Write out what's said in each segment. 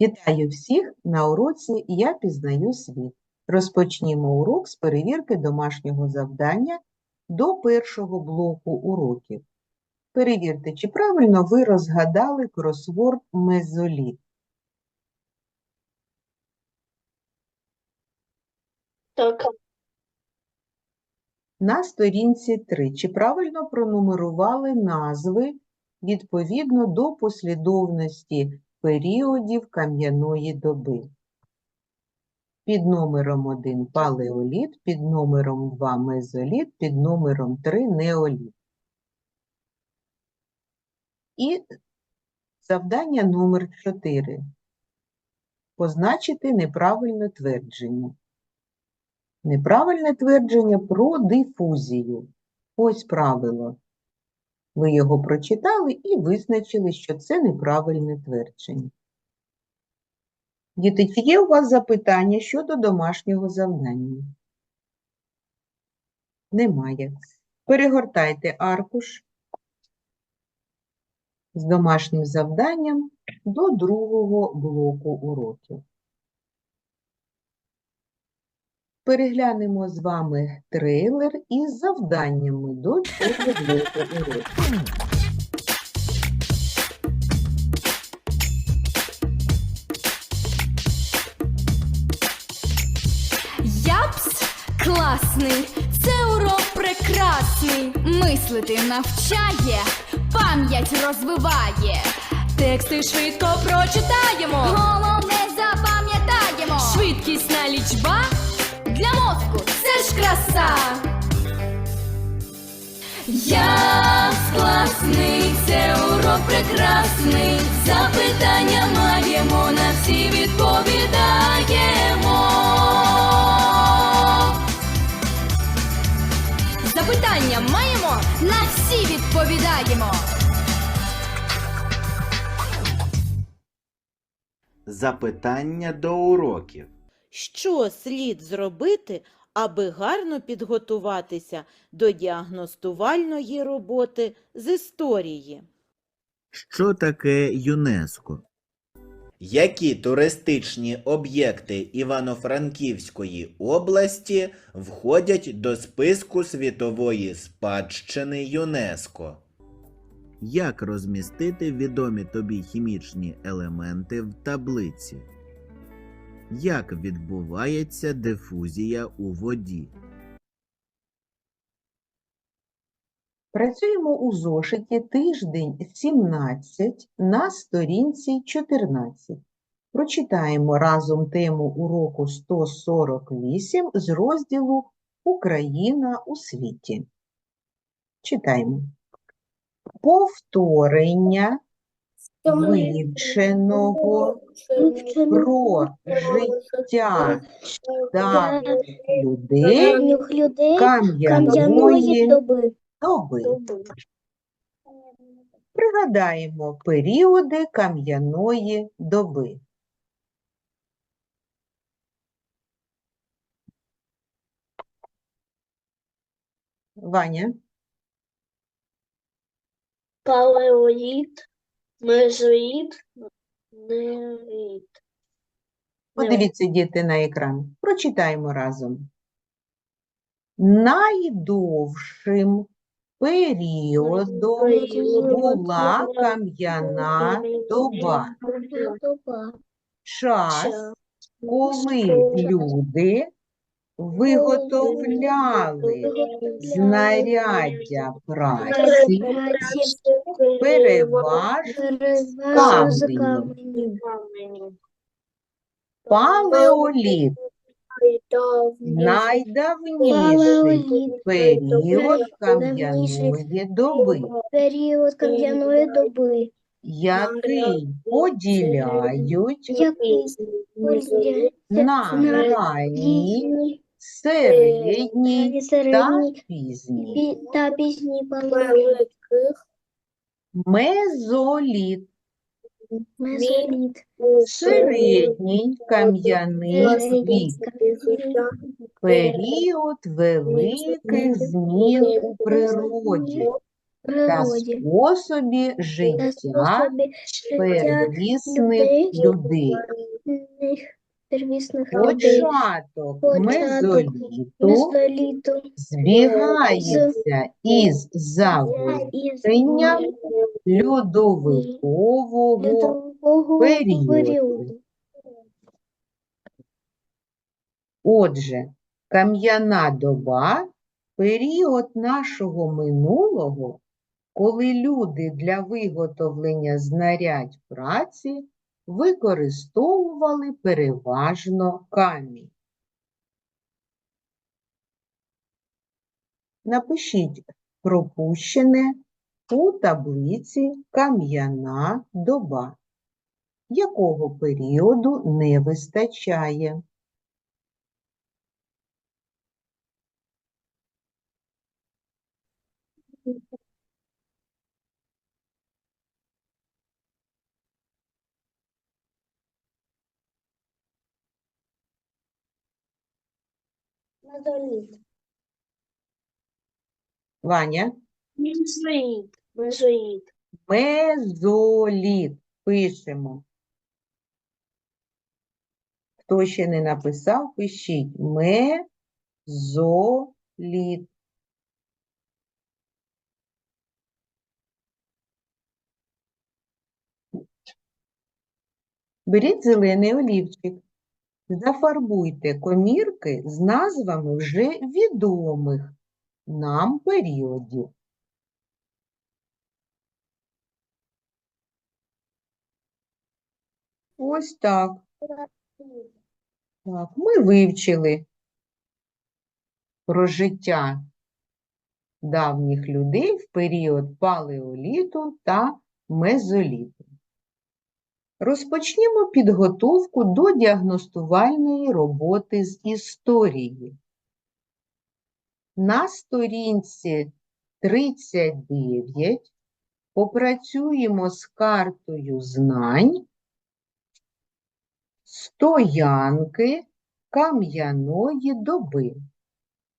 Вітаю всіх на уроці Я пізнаю світ. Розпочнімо урок з перевірки домашнього завдання до першого блоку уроків. Перевірте, чи правильно ви розгадали кросворд мезоліт. Так, На сторінці 3. Чи правильно пронумерували назви відповідно до послідовності періодів кам'яної доби? Під номером 1 палеоліт, під номером 2 мезоліт, під номером 3 неоліт. І завдання номер 4. Позначити неправильне твердження. Неправильне твердження про дифузію. Ось правило. Ви його прочитали і визначили, що це неправильне твердження. Діти, чи є у вас запитання щодо домашнього завдання? Немає. Перегортайте аркуш з домашнім завданням до другого блоку уроків. Переглянемо з вами трейлер із завданнями до цього уроків. Япс класний, це урок прекрасний. Мислити навчає, пам'ять розвиває. Тексти швидко прочитаємо. Головне запам'ятаємо. Швидкісна лічба для мозку це ж краса. Япс класний, це урок прекрасний. Запитання маємо, на всі відповідаємо. Запитання маємо, на всі відповідаємо. Запитання до уроків. Що слід зробити, аби гарно підготуватися до діагностувальної роботи з історії? Що таке ЮНЕСКО? Які туристичні об'єкти Івано-Франківської області входять до списку світової спадщини ЮНЕСКО? Як розмістити відомі тобі хімічні елементи в таблиці? Як відбувається дифузія у воді? Працюємо у зошиті тиждень 17 на сторінці 14. Прочитаємо разом тему уроку 148 з розділу Україна у світі. Читаємо. Повторення вивченого про життя давніх людей кам'яної доби. Пригадаємо періоди кам'яної доби. Ваня, Палеоліт, мезоїд, подивіться діти на екран. Прочитаємо разом. Найдовшим періодом була кам'яна. Доба. Час, коли люди виготовляли знаряддя праці переважно каменю. палеоліт найдавніший період кам'яної доби, Період кам'яної доби. який поділяють на ранній, середній та середній пізній. пі- та пізній палеоліт. Мезоліт. Мезоліт. середній кам'яний вік, період великих змін у природі, та природі, способі та життя життя первісних людей. людей, первісних. Початок мезоліту Мезоліту збігається із завершенням льодовикового льодового періоду. періоду. Отже, кам'яна доба – період нашого минулого, коли люди для виготовлення знарядь праці використовували переважно камінь. Напишіть пропущене у таблиці кам'яна доба, якого періоду не вистачає. Мезоліт. Ваня? Мезоліт. Мезоліт. Мезоліт. Пишемо. Хто ще не написав, пишіть. Мезоліт. Беріть зелений олівчик. Зафарбуйте комірки з назвами вже відомих нам періодів. Ось так. Так, ми вивчили про життя давніх людей в період палеоліту та мезоліту. Розпочнімо підготовку до діагностувальної роботи з історії. На сторінці 39 попрацюємо з картою знань стоянки кам'яної доби.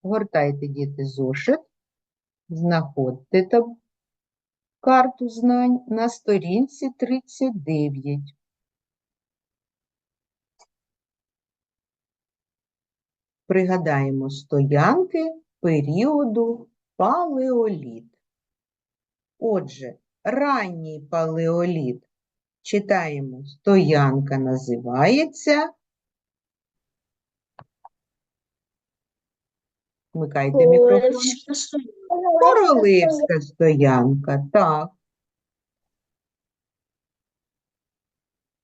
Гортайте, діти, зошит, знаходьте карту знань на сторінці 39. Пригадаємо стоянки періоду палеоліт. Отже, ранній палеоліт читаємо, стоянка називається. Вмикайте мікрофон. Королевська стоянка, так.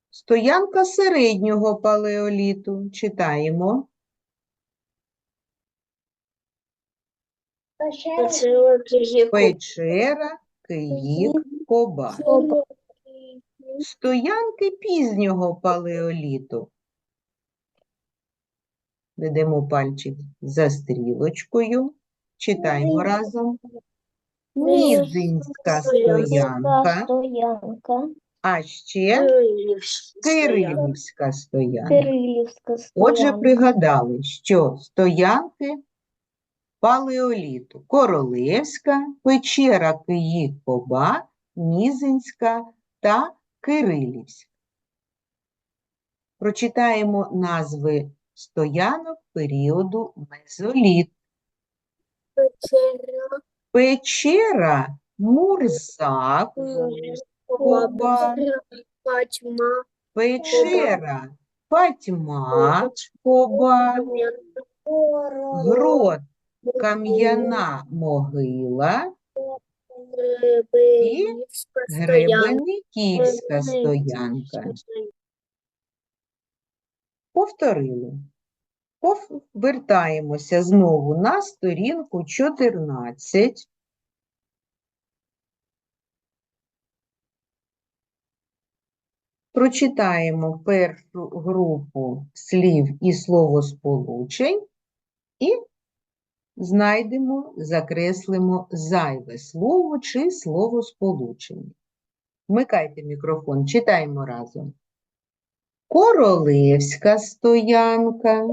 Стоянка середнього палеоліту. Читаємо. Печера, Київ, Коба. Стоянки пізнього палеоліту. Ведемо пальчик за стрілочкою. Читаємо разом. Мізинська стоянка, Стоянка. а ще Кирилівська стоянка. Кирилівська Отже, стоянка. пригадали, що стоянки палеоліту Королевська, Печера Київ-Коба, Мізинська та Кирилівська. Прочитаємо назви стоянок періоду Мезоліт. Печера Мурзак, Коба, Патьма. Печера Патьма, Коба, Грот Кам'яна могила і Гребениківська стоянка. Повторили. Повертаємося знову на сторінку 14. Прочитаємо першу групу слів і словосполучень і знайдемо, закреслимо зайве слово чи словосполучення. Вмикайте мікрофон, читаємо разом. Королевська стоянка,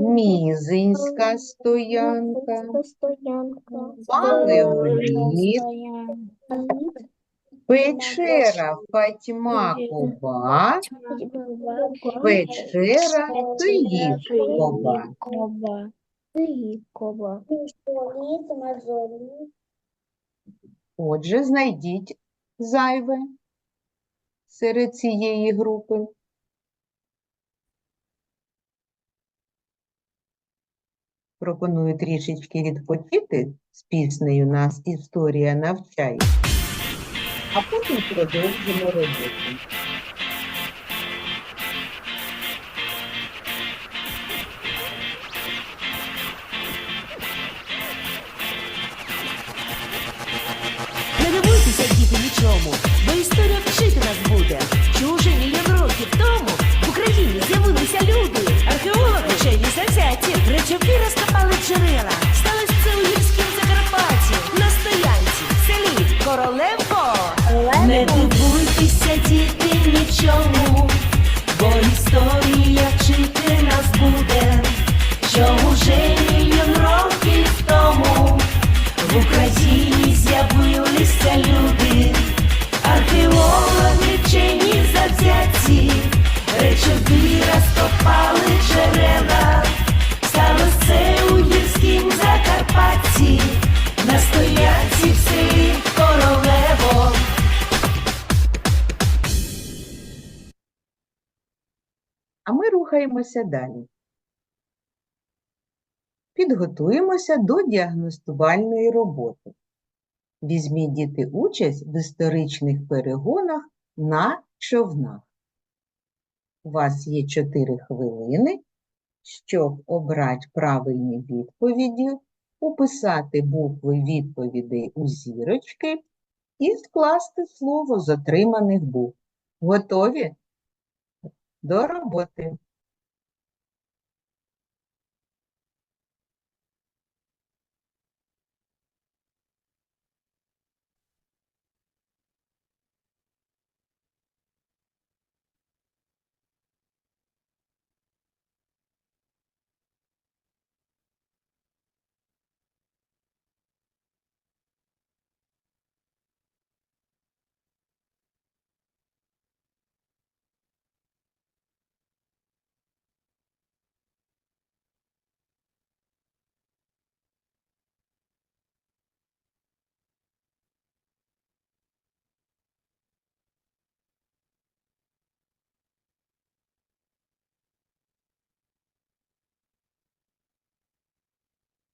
Мізинська стоянка. Палеоліт, Печера Фатьма Куба, Печера. Київкова. Отже, знайдіть зайве серед цієї групи. Пропоную трішечки відпочити з піснею «Нас історія навчає», а потім продовжимо роботу. Розкопали. Сталося це у гірськім Закарпатті, на стоянці, в селі Королевко. Не дивуйтеся, діти, нічому, бо історія вчити нас буде, що уже мільйон років тому в Україні з'явилися люди, археологи вчені завзяті, речові розкопали А ми рухаємося далі. Підготуємося до діагностувальної роботи. Візьміть діти участь в історичних перегонах на човнах. У вас є 4 хвилини, щоб обрати правильні відповіді, уписати букви відповідей у зірочки і скласти слово з отриманих букв. Готові? До роботи.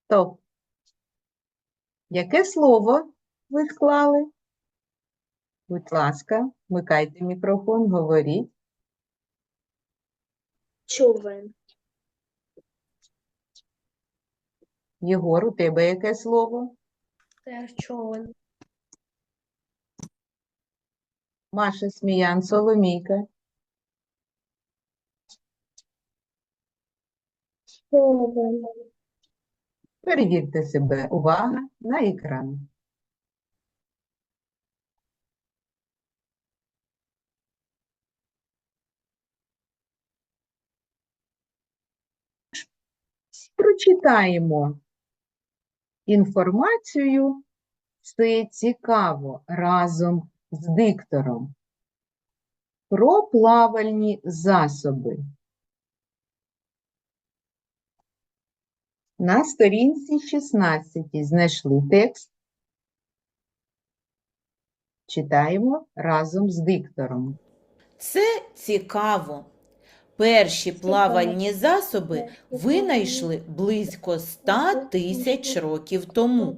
Стоп. Яке слово ви склали? Будь ласка, вмикайте мікрофон, говоріть. Човен. Єгор, у тебе яке слово? Теж човен. Маша Сміян, Соломійка. Човен. Перевірте себе. Увага на екран. Прочитаємо інформацію. Це цікаво разом з диктором. Про плавальні засоби. На сторінці 16 знайшли текст. Читаємо разом з диктором. Це цікаво. Перші плавальні засоби винайшли близько 100 тисяч років тому.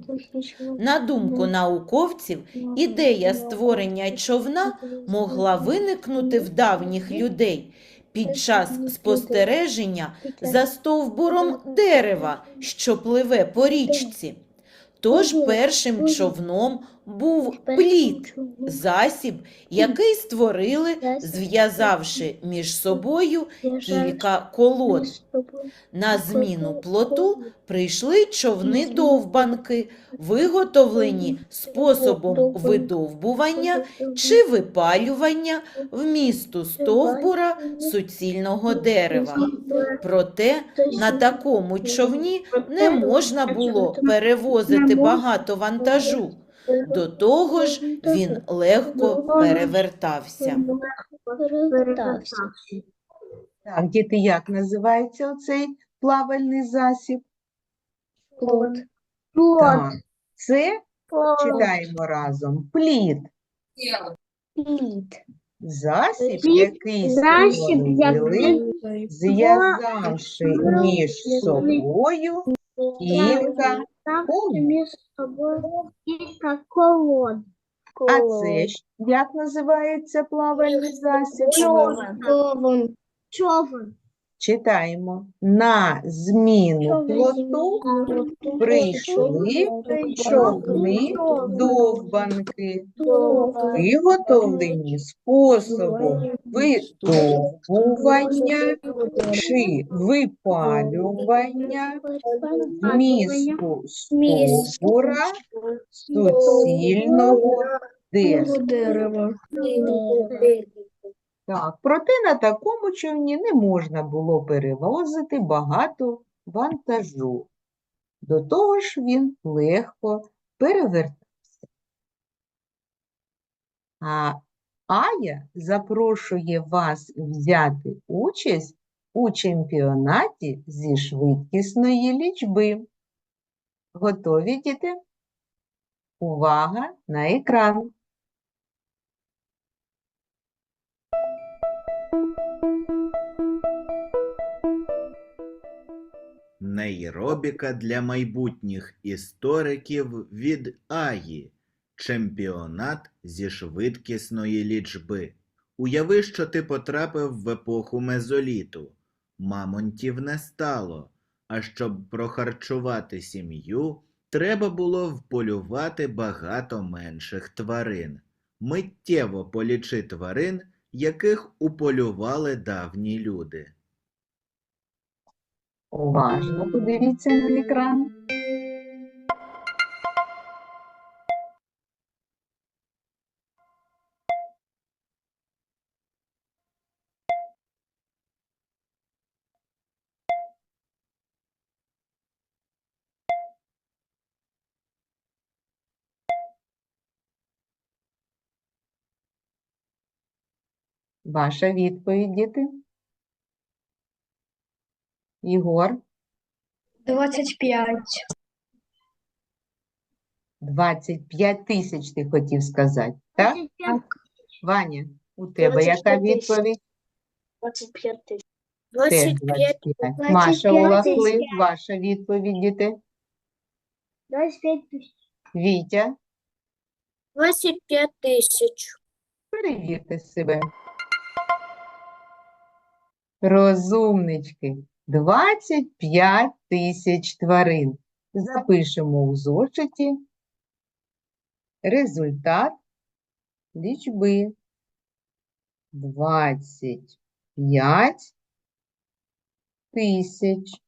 На думку науковців, ідея створення човна могла виникнути в давніх людей під час спостереження за стовбуром дерева, що пливе по річці. Тож першим човном був плід, засіб, який створили, зв'язавши між собою кілька колод. На зміну плоту прийшли човни-довбанки, виготовлені способом видовбування чи випалювання вмісту стовбура суцільного дерева. Проте на такому човні не можна було перевозити багато вантажу. До того ж, він легко перевертався. Перевертався. Так, діти, як називається оцей плавальний засіб? Плод. Так, це читаємо разом. Плід. Плід. Засіб, Плід, який Засіб, створили, який зв'язавши між собою кілька колод. між собою кілька колод. А це ж як називається плавальний засіб? Човен. Човен. Читаємо. На зміну плоту прийшли човни довбанки, виготовлені способом видовбування чи випалювання місту стовбура суцільного дерева. Так, проте на такому човні не можна було перевозити багато вантажу. До того ж він легко перевертався. А Ая запрошує вас взяти участь у чемпіонаті зі швидкісної лічби. Готові, діти? Увага на екран. Нейробіка для майбутніх істориків від Аї. Чемпіонат зі швидкісної лічби. Уяви, що ти потрапив в епоху мезоліту. Мамонтів не стало, а щоб прохарчувати сім'ю, треба було вполювати багато менших тварин. Миттєво полічи тварин, яких уполювали давні люди. Уважно подивіться на екран. Ваша відповідь, діти? Ігор? 25. 25 тисяч ти хотів сказати, так? 25 Ваня, у тебе яка 25 тисяч. відповідь? 25 тисяч. Теж 25. Маша 25 Уласли, тисяч. ваша відповідь, діти. 25 тисяч. Вітя, 25 тисяч. перевірте себе. Розумнички. 25 тисяч тварин. Запишемо у зошиті результат лічби. 25 тисяч.